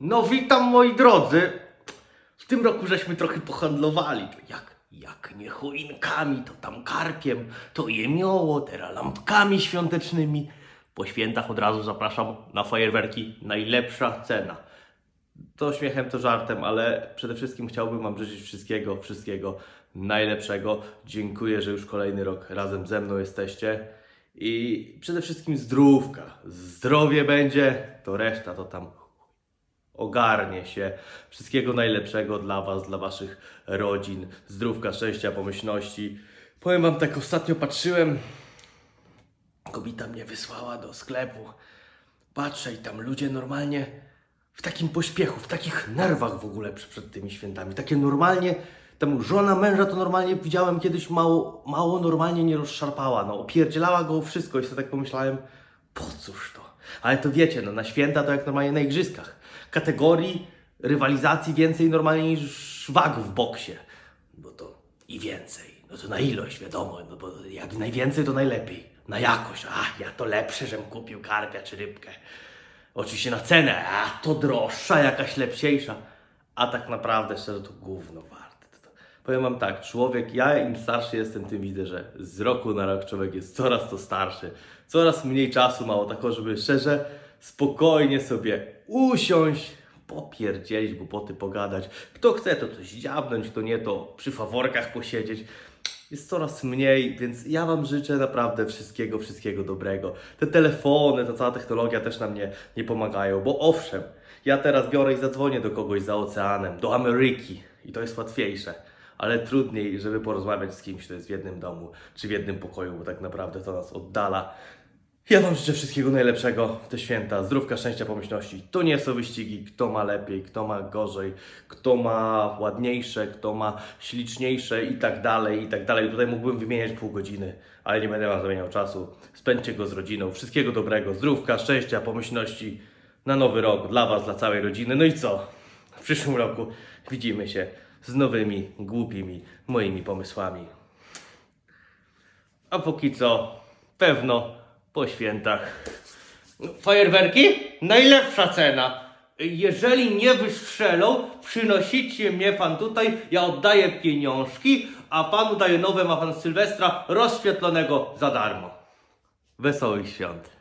No witam moi drodzy. W tym roku żeśmy trochę pohandlowali. Jak, jak nie choinkami, to tam karpiem, to jemioło, teraz lampkami świątecznymi. Po świętach od razu zapraszam na fajerwerki. Najlepsza cena. To śmiechem, to żartem, ale przede wszystkim chciałbym Wam życzyć wszystkiego, wszystkiego najlepszego. Dziękuję, że już kolejny rok razem ze mną jesteście. I przede wszystkim zdrówka. Zdrowie będzie, to reszta to tam ogarnie się. Wszystkiego najlepszego dla Was, dla Waszych rodzin. Zdrówka, szczęścia, pomyślności. Powiem Wam tak, ostatnio patrzyłem. Kobieta mnie wysłała do sklepu. Patrzę i tam ludzie normalnie w takim pośpiechu, w takich nerwach w ogóle przed, tymi świętami. Takie normalnie, tam żona męża to normalnie widziałem kiedyś mało, mało normalnie nie rozszarpała. No, opierdzielała go wszystko i sobie tak pomyślałem, po cóż to? Ale to wiecie, no na święta to jak normalnie na igrzyskach. Kategorii, rywalizacji więcej normalnie niż wag w boksie. Bo to i więcej. No to na ilość, wiadomo, no bo jak najwięcej to najlepiej. Na jakość, a ja to lepsze, żem kupił karpia czy rybkę. Oczywiście na cenę, a to droższa, jakaś lepsiejsza. A tak naprawdę szczerze to gówno warte. Powiem wam tak, człowiek, ja im starszy jestem, tym widzę, że z roku na rok człowiek jest coraz to starszy. Coraz mniej czasu mało tako, żeby szczerze, spokojnie sobie usiąść, popierdzielić, głupoty pogadać. Kto chce, to coś dziabnąć, kto nie, to przy faworkach posiedzieć jest coraz mniej, więc ja Wam życzę naprawdę wszystkiego, wszystkiego dobrego. Te telefony, ta cała technologia też nam nie, nie pomagają, bo owszem, ja teraz biorę i zadzwonię do kogoś za oceanem, do Ameryki i to jest łatwiejsze, ale trudniej, żeby porozmawiać z kimś, kto jest w jednym domu czy w jednym pokoju, bo tak naprawdę to nas oddala. Ja Wam życzę wszystkiego najlepszego w te święta. Zdrówka, szczęścia, pomyślności. To nie są wyścigi, kto ma lepiej, kto ma gorzej, kto ma ładniejsze, kto ma śliczniejsze i tak dalej, i tak dalej. Tutaj mógłbym wymieniać pół godziny, ale nie będę Wam zamieniał czasu. Spędźcie go z rodziną. Wszystkiego dobrego, zdrówka, szczęścia, pomyślności na nowy rok dla Was, dla całej rodziny. No i co? W przyszłym roku widzimy się z nowymi, głupimi, moimi pomysłami. A póki co, pewno po świętach. Fajerwerki? Najlepsza cena. Jeżeli nie wystrzelą, przynosicie mnie pan tutaj, ja oddaję pieniążki, a panu daję nowe, ma pan Sylwestra rozświetlonego za darmo. Wesołych świąt.